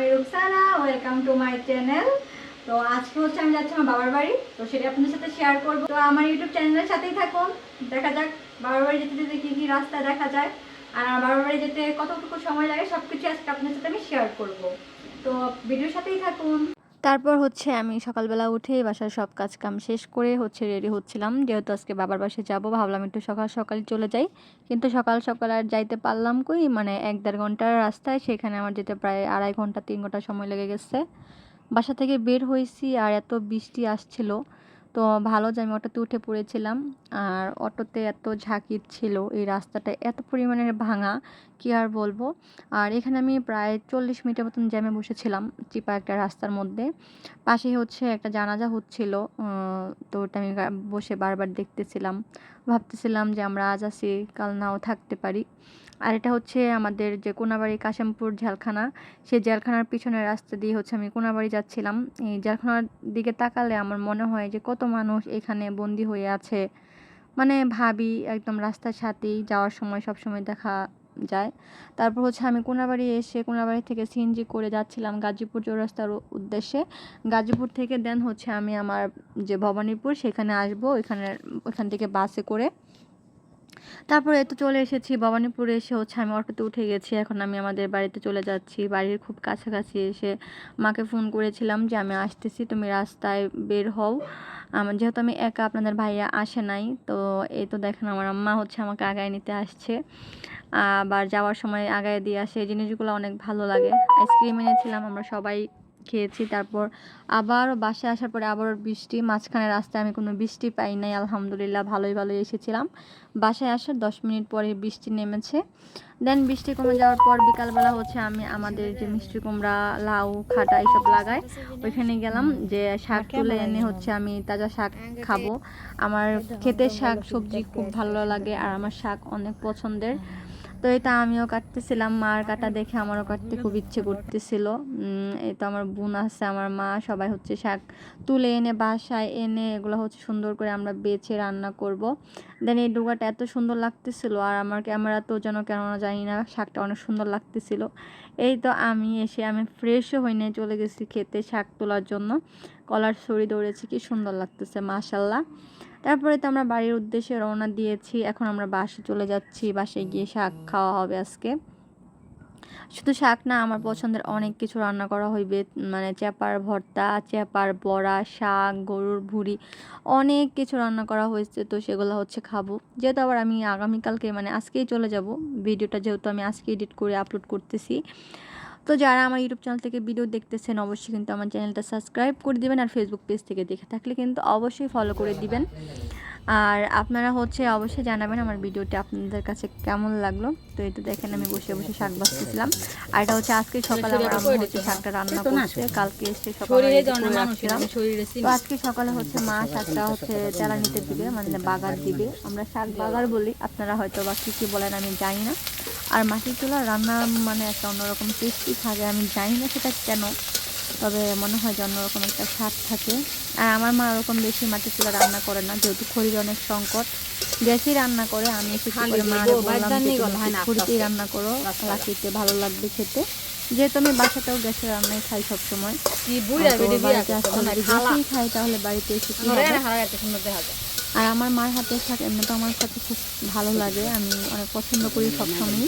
আমি Ruksana welcome to my channel তো আজকে হচ্ছে আমি যাচ্ছি আমার বাবার বাড়ি, তো সেটা আপনাদের সাথে শেয়ার করব। তো আমার ইউটিউব চ্যানেলের সাথেই থাকুন, দেখা যাক বাবার বাড়ি যেতে যেতে কী কী রাস্তা দেখা যায়। আর আমার বাবার বাড়ি যেতে কতটুকু সময় লাগে সব কিছু আজকে আপনাদের সাথে আমি শেয়ার করব। তো ভিডিওর সাথেই থাকুন। তারপর হচ্ছে আমি সকালবেলা উঠে বাসার সব কাজ কাম শেষ করে হচ্ছে রেডি হচ্ছিলাম। যেহেতু আজকে বাবার বাসে যাব, ভাবলাম একটু সকাল সকাল চলে যাই। কিন্তু সকাল সকাল আর যাইতে পারলাম কই? মানে এক দেড় ঘণ্টার রাস্তায়, সেখানে আমার যেতে প্রায় আড়াই ঘণ্টা, তিন ঘণ্টা সময় লেগে গেছে। বাসা থেকে বের হয়েছি আর এত বৃষ্টি আসছিল। তো ভালো যে আমি অটোতে উঠে পড়েছিলাম। আর অটোতে এত ঝাঁকি ছিল, এই রাস্তাটা এত পরিমাণে ভাঙা, কি আর বলব? আর এখানে আমি প্রায় চল্লিশ মিনিটের মতন জ্যামে বসেছিলাম, চিপা একটা রাস্তার মধ্যে। পাশেই হচ্ছে একটা জানাজা হচ্ছিল তো ওটা আমি বসে বারবার দেখতেছিলাম। ভাবতেছিলাম যে আমরা আজ আসি কাল নাও থাকতে পারি। আর এটা হচ্ছে আমাদের যে কোনাবাড়ি কাশেমপুর ঝালখানা সেই জেলখানার পিছনের রাস্তা দিয়ে হচ্ছে আমি কোনাবাড়ি যাচ্ছিলাম। এই জেলখানার দিকে তাকালে আমার মনে হয় যে কত মানুষ এখানে বন্দি হয়ে আছে। মানে ভাবি একদম রাস্তার সাথেই যাওয়ার সময় সব সময় দেখা যায়। তারপর হচ্ছে আমি কোনাবাড়ি এসে কোনাবাড়ি থেকে সিএনজি করে যাচ্ছিলাম গাজীপুর চৌরাস্তার উদ্দেশ্যে। গাজীপুর থেকে দেন হচ্ছে আমি আমার যে ভবানীপুর সেখানে আসব ওইখানে ওইখান থেকে বাসে করে। তারপরে তো চলে এসেছি ভবানীপুরে এসে হচ্ছে আমি অটোতে উঠে গেছি। এখন আমি আমাদের বাড়িতে চলে যাচ্ছি। বাড়ির খুব কাছাকাছি এসে মাকে ফোন করেছিলাম যে, আমি আসতেছি, তুমি রাস্তায় বের হও। আমার যেহেতু আমি একা, আপনাদের ভাইয়া আসে নাই, তো এই তো দেখেন আমার আম্মা হচ্ছে আমাকে আগায় নিতে আসছে। আবার যাওয়ার সময় আগায় দিয়ে আসে। এই জিনিসগুলো অনেক ভালো লাগে। আইসক্রিম এনেছিলাম, আমরা সবাই খেয়েছি, তারপর আবার বাসায় আসার পরে আবার বৃষ্টি, মাঝখানে রাস্তায় আমি কোনো বৃষ্টি পাই নাই, আলহামদুলিল্লাহ ভালোই ভালোই এসেছিলাম। বাসায় আসার দশ মিনিট পরে বৃষ্টি নেমেছে। দেন বৃষ্টি কমে যাওয়ার পর বিকালবেলা হচ্ছে আমি আমাদের যে মিষ্টি কুমড়া, লাউ, খাটা এইসব লাগাই, ওইখানে গেলাম যে শাক তুলে এনে হচ্ছে আমি তাজা শাক খাব। আমার খেতে শাক, সবজি খুব ভালো লাগে আর আমার শাক অনেক পছন্দের। তো এটা আমিও কাটতেছিলাম, মার কাটা দেখে আমারও কাটতে খুব ইচ্ছে করতেছিল। এই তো আমার বোন আছে, আমার মা, সবাই হচ্ছে শাক তুলে এনে বাসায় এনে এগুলো হচ্ছে সুন্দর করে আমরা বেছে রান্না করব। দেন এই ডুগাটা এত সুন্দর লাগতেছিল আর আমার ক্যামেরা তো যেন কেন জানি না শাকটা অনেক সুন্দর লাগতেছিল। এই তো আমি এসে, আমি ফ্রেশও হইনে চলে গেছি খেতে শাক তোলার জন্য। কলার ছড়ি দৌড়েছি, কি সুন্দর লাগতেছে, মাশাল্লাহ। তারপরে তো আমরা বাড়ির উদ্দেশ্যে রওনা দিয়েছি। এখন আমরা বাসে চলে যাচ্ছি। বাসে গিয়ে শাক খাওয়া হবে আজকে। শুধু শাক না, আমার পছন্দের অনেক কিছু রান্না করা হইবে। মানে চেপার ভর্তা, চেপার বড়া, শাক, গরুর ভুড়ি, অনেক কিছু রান্না করা হয়েছে। তো সেগুলো হচ্ছে খাব। যেহেতু আবার আমি আগামীকালকে মানে আজকেই চলে যাব। ভিডিওটা যেহেতু আমি আজকে এডিট করে আপলোড করতেছি। তো যারা আমার ইউটিউব চ্যানেল থেকে ভিডিও দেখতেছেন অবশ্যই কিন্তু আমার চ্যানেলটা সাবস্ক্রাইব করে দিবেন আর ফেসবুক পেজ থেকে দেখে থাকলে কিন্তু অবশ্যই ফলো করে দিবেন। আর আপনারা হচ্ছে অবশ্যই জানাবেন আমার ভিডিওটি আপনাদের কাছে কেমন লাগল। তো তো দেখেন আমি বসে বসে শাক বাঁচতেছিলাম। আর এটা হচ্ছে আজকে সকালে আমার আম্মু হচ্ছে শাকটা রান্না করছে। কালকে এসে সকালে। তো আজকে সকালে হচ্ছে মা শাকটা হচ্ছে জ্বালানিতে দিবে মানে বাগার দিবে। আমরা শাক বাগার বলি আপনারা হয়তো বা কী কী বলেন আমি জানি না। আর মাটির চুলা রান্না মানে একটা অন্যরকম টেস্টি থাকে আমি জানি না সেটা কেন তবে মনে হয় যে অন্যরকম একটা স্বাদ থাকে। আর আমার মা ওরকম বেশি মাটির চুলা রান্না করে না যেহেতু খড়ির অনেক সংকট। গ্যাসেই রান্না করে আমি একটু করে বললাম খড়িতেই রান্না করো লাকিতে ভালো লাগবে খেতে। যেহেতু আমি বাসাতেও গ্যাসের রান্নাই খাই সবসময়। বাড়িতে খাই তাহলে বাড়িতে এসে হবে? আর আমার মার হাতে শাক এমনিতে আমার সাথে খুব ভালো লাগে, আমি অনেক পছন্দ করি সবসময়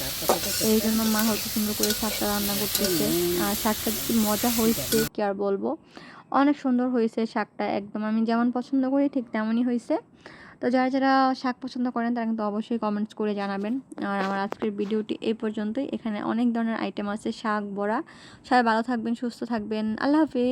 এই জন্য মা হয়তো সুন্দর করে শাকটা রান্না করতেছে। আর শাকটা কি মজা হয়েছে, কি আর বলব? অনেক সুন্দর হয়েছে শাকটা একদম, আমি যেমন পছন্দ করি ঠিক তেমনই হয়েছে। তো যারা যারা শাক পছন্দ করেন, তারা কিন্তু অবশ্যই কমেন্টস করে জানাবেন। আর আমার আজকের ভিডিওটি এই পর্যন্তই, এখানে অনেক ধরনের আইটেম আছে, শাক, বড়া। সবাই ভালো থাকবেন, সুস্থ থাকবেন। আল্লাহ হাফিজ।